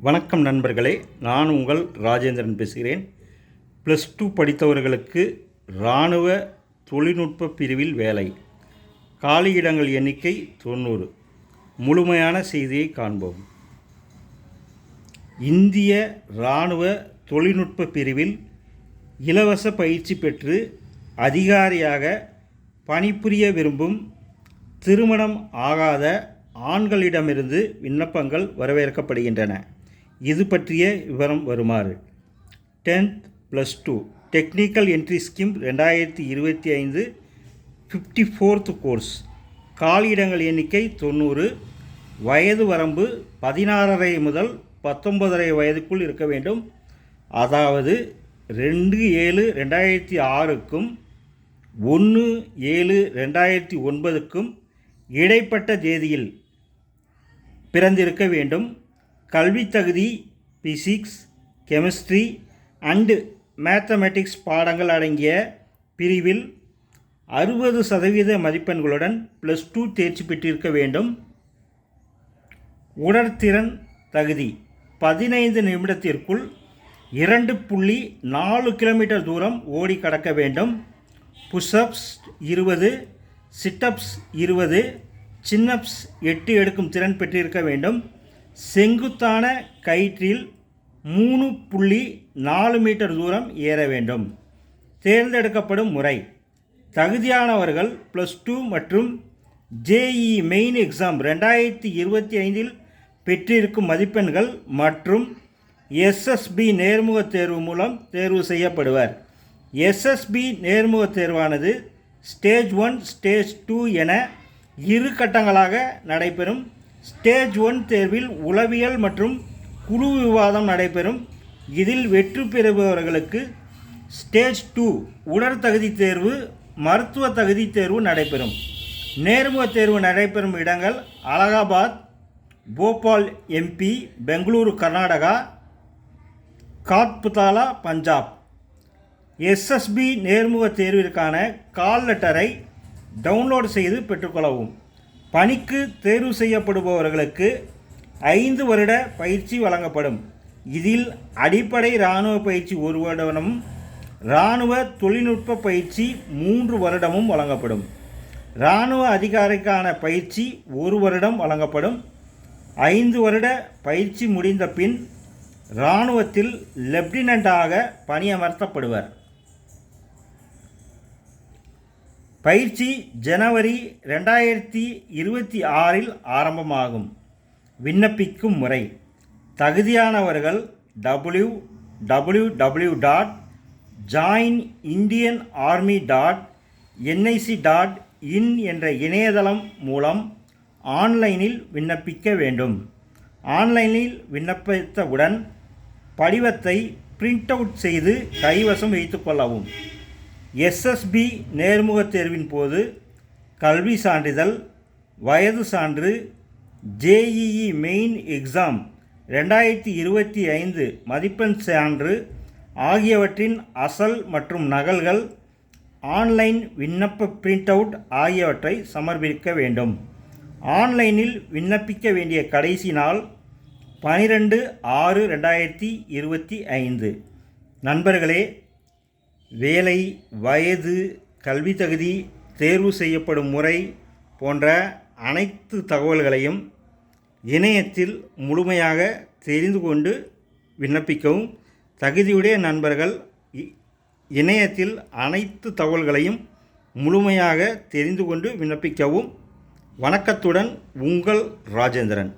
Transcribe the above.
வணக்கம் நண்பர்களே நான் உங்கள் ராஜேந்திரன் பேசுகிறேன். ப்ளஸ் டூ படித்தவர்களுக்கு இராணுவ தொழில்நுட்ப பிரிவில் வேலை. காலியிடங்கள் எண்ணிக்கை தொண்ணூறு. முழுமையான செய்தியை காண்போம். இந்திய இராணுவ தொழில்நுட்ப பிரிவில் இலவச பயிற்சி பெற்று அதிகாரியாக பணிபுரிய விரும்பும் திருமணம் ஆகாத ஆண்களிடமிருந்து விண்ணப்பங்கள் வரவேற்கப்படுகின்றன. இது பற்றிய விவரம் வருமாறு. Tenth plus two technical entry scheme ரெண்டாயிரத்தி இருபத்தி ஐந்து ஃபிஃப்டி ஃபோர்த் கோர்ஸ் காலியிடங்கள் எண்ணிக்கை தொண்ணூறு. வயது வரம்பு பதினாறரை முதல் பத்தொன்பதரை வயதுக்குள் இருக்க வேண்டும். அதாவது ரெண்டு ஏழு ரெண்டாயிரத்தி ஆறுக்கும் ஒன்று ஏழு ரெண்டாயிரத்தி ஒன்பதுக்கும் இடைப்பட்ட தேதியில் பிறந்திருக்க வேண்டும். கல்வித் தகுதி பிசிக்ஸ் கெமிஸ்ட்ரி அண்டு மேத்தமெட்டிக்ஸ் பாடங்கள் அடங்கிய பிரிவில் அறுபது சதவீத மதிப்பெண்களுடன் ப்ளஸ் டூ தேர்ச்சி பெற்றிருக்க வேண்டும். உடற்திறன் தகுதி பதினைந்து நிமிடத்திற்குள் இரண்டு புள்ளி நாலு கிலோமீட்டர் தூரம் ஓடி கடக்க வேண்டும். புஷ்அப்ஸ் இருபது சிட்டப்ஸ் இருபது சின்னப்ஸ் எட்டு எடுக்கும் திறன் பெற்றிருக்க வேண்டும். செங்குத்தான கயிற்றில் மூணு புள்ளி நாலு மீட்டர் தூரம் ஏற வேண்டும். தேர்ந்தெடுக்கப்படும் முறை. தகுதியானவர்கள் ப்ளஸ் டூ மற்றும் ஜேஇ மெயின் எக்ஸாம் ரெண்டாயிரத்தி இருபத்தி ஐந்தில் பெற்றிருக்கும் மதிப்பெண்கள் மற்றும் எஸ்எஸ்பி நேர்முகத் தேர்வு மூலம் தேர்வு செய்யப்படுவர். எஸ்எஸ்பி நேர்முகத் தேர்வானது ஸ்டேஜ் ஒன் ஸ்டேஜ் டூ என இரு கட்டங்களாக நடைபெறும் ஸ்டேஜ் ஒன் தேர்வில் உளவியல் மற்றும் குழு விவாதம் நடைபெறும். இதில் வெற்றி பெறுபவர்களுக்கு ஸ்டேஜ் டூ உடற்தகுதி தேர்வு மருத்துவ தகுதி தேர்வு நடைபெறும். நேர்முக தேர்வு நடைபெறும் இடங்கள் அலகாபாத் போபால் எம்பி பெங்களூரு கர்நாடகா காத்புதாலா பஞ்சாப். எஸ்எஸ்பி நேர்முக தேர்விற்கான கால் லெட்டரை டவுன்லோட் செய்து பெற்றுக்கொள்ளவும். பணிக்கு தேர்வு செய்யப்படுபவர்களுக்கு ஐந்து வருட பயிற்சி வழங்கப்படும். இதில் அடிப்படை இராணுவ பயிற்சி ஒரு வருடமும் இராணுவ தொழில்நுட்ப பயிற்சி மூன்று வருடமும் வழங்கப்படும். இராணுவ அதிகாரிக்கான பயிற்சி ஒரு வருடம் வழங்கப்படும். ஐந்து வருட பயிற்சி முடிந்த பின் இராணுவத்தில் லெப்டினண்டாக பணியமர்த்தப்படுவர். பயிற்சி ஜனவரி ரெண்டாயிரத்தி இருபத்தி ஆறில் ஆரம்பமாகும். விண்ணப்பிக்கும் முறை. தகுதியானவர்கள் W W W dot join Indian army dot NIC dot in என்ற இணையதளம் மூலம் ஆன்லைனில் விண்ணப்பிக்க வேண்டும். ஆன்லைனில் விண்ணப்பித்தவுடன் படிவத்தை பிரிண்ட் அவுட் செய்து கைவசம் வைத்துக்கொள்ளவும் எஸ்எஸ்பி நேர்முகத் தேர்வின் போது கல்வி சான்றிதழ் வயது சான்று ஜேஇஇ மெயின் எக்ஸாம் ரெண்டாயிரத்தி இருபத்தி ஐந்து மதிப்பெண் சான்று ஆகியவற்றின் அசல் மற்றும் நகல்கள் ஆன்லைன் விண்ணப்ப பிரிண்ட் அவுட் ஆகியவற்றை சமர்ப்பிக்க வேண்டும். ஆன்லைனில் விண்ணப்பிக்க வேண்டிய கடைசி நாள் பனிரெண்டு ஆறு ரெண்டாயிரத்தி இருபத்தி ஐந்து. நண்பர்களே வேலை வயது கல்வி தகுதி தேர்வு செய்யப்படும் முறை போன்ற அனைத்து தகவல்களையும் இணையத்தில் முழுமையாக தெரிந்து கொண்டு விண்ணப்பிக்கவும். தகுதியுடைய நண்பர்கள் இ- இணையத்தில் அனைத்து தகவல்களையும் முழுமையாக தெரிந்து கொண்டு விண்ணப்பிக்கவும். வணக்கத்துடன் உங்கள் ராஜேந்திரன்.